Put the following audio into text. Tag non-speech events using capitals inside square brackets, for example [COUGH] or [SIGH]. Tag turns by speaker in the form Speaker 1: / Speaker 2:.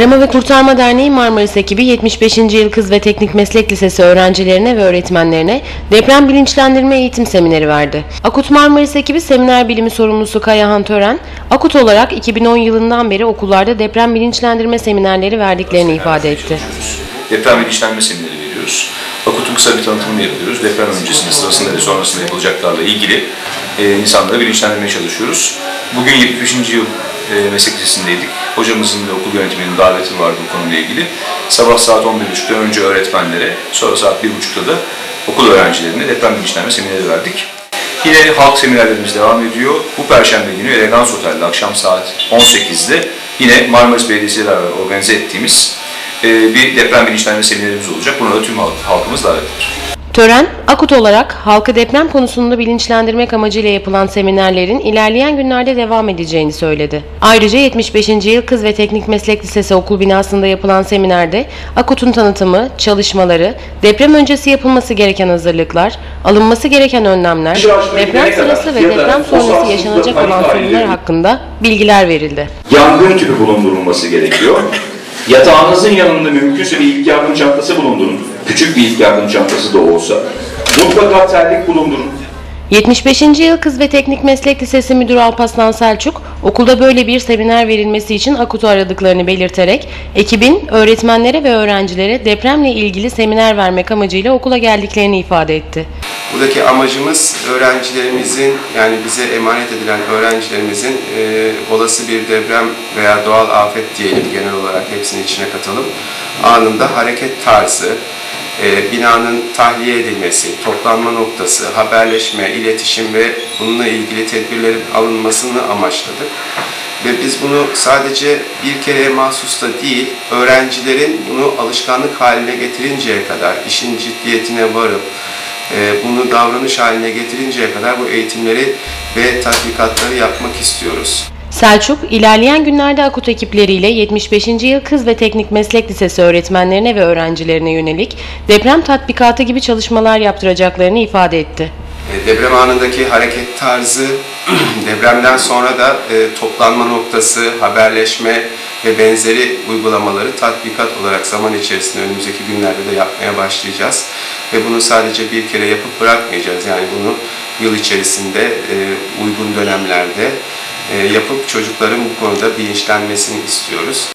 Speaker 1: Arama ve Kurtarma Derneği Marmaris ekibi 75. Yıl Kız ve Teknik Meslek Lisesi öğrencilerine ve öğretmenlerine deprem bilinçlendirme eğitim semineri verdi. Akut Marmaris ekibi seminer bilimi sorumlusu Kayahan Tören, Akut olarak 2010 yılından beri okullarda deprem bilinçlendirme seminerleri verdiklerini ifade etti.
Speaker 2: Deprem bilinçlenme semineri veriyoruz. Akut'un kısa bir tanıtımını yapıyoruz. Deprem öncesinde, sırasında ve sonrasında yapılacaklarla ilgili e, insanları bilinçlendirmeye çalışıyoruz. Bugün 75. yıl e, meslek lisesindeydik. Hocamızın ve okul yönetiminin daveti vardı bu konuyla ilgili. Sabah saat 11.30'da önce öğretmenlere, sonra saat 1.30'da da okul öğrencilerine deprem bilinçlenme semineri verdik. Yine halk seminerlerimiz devam ediyor. Bu perşembe günü Elegans Otel'de akşam saat 18'de yine Marmaris Belediyesi organize ettiğimiz e, bir deprem bilinçlenme seminerimiz olacak. Buna da tüm halk- halkımız davetlidir.
Speaker 1: Tören, Akut olarak halkı deprem konusunda bilinçlendirmek amacıyla yapılan seminerlerin ilerleyen günlerde devam edeceğini söyledi. Ayrıca 75. Yıl Kız ve Teknik Meslek Lisesi okul binasında yapılan seminerde Akut'un tanıtımı, çalışmaları, deprem öncesi yapılması gereken hazırlıklar, alınması gereken önlemler, deprem sırası ve deprem sonrası yaşanacak olan sorunlar hakkında bilgiler verildi.
Speaker 3: yangın tüpü bulundurulması gerekiyor. Yatağınızın yanında mümkünse bir ilk yardım çantası bulundurun. Küçük bir ilk yardım çantası da olsa. Mutlaka terlik bulundurun.
Speaker 1: 75. Yıl Kız ve Teknik Meslek Lisesi Müdürü Alpaslan Selçuk, okulda böyle bir seminer verilmesi için Akut'u aradıklarını belirterek, ekibin öğretmenlere ve öğrencilere depremle ilgili seminer vermek amacıyla okula geldiklerini ifade etti.
Speaker 4: Buradaki amacımız öğrencilerimizin yani bize emanet edilen öğrencilerimizin e, olası bir deprem veya doğal afet diyelim genel olarak hepsini içine katalım. Anında hareket tarzı, e, binanın tahliye edilmesi, toplanma noktası, haberleşme, iletişim ve bununla ilgili tedbirlerin alınmasını amaçladık. Ve biz bunu sadece bir kereye mahsus da değil, öğrencilerin bunu alışkanlık haline getirinceye kadar, işin ciddiyetine varıp, bunu davranış haline getirinceye kadar bu eğitimleri ve tatbikatları yapmak istiyoruz.
Speaker 1: Selçuk, ilerleyen günlerde Akut ekipleriyle 75. Yıl Kız ve Teknik Meslek Lisesi öğretmenlerine ve öğrencilerine yönelik deprem tatbikatı gibi çalışmalar yaptıracaklarını ifade etti.
Speaker 4: E, Deprem anındaki hareket tarzı, [CLEARS THROAT] depremden sonra da e, toplanma noktası, haberleşme ve benzeri uygulamaları tatbikat olarak zaman içerisinde önümüzdeki günlerde de yapmaya başlayacağız. Ve bunu sadece bir kere yapıp bırakmayacağız. Yani bunu yıl içerisinde e, uygun dönemlerde yapıp çocukların bu konuda bilinçlenmesini istiyoruz.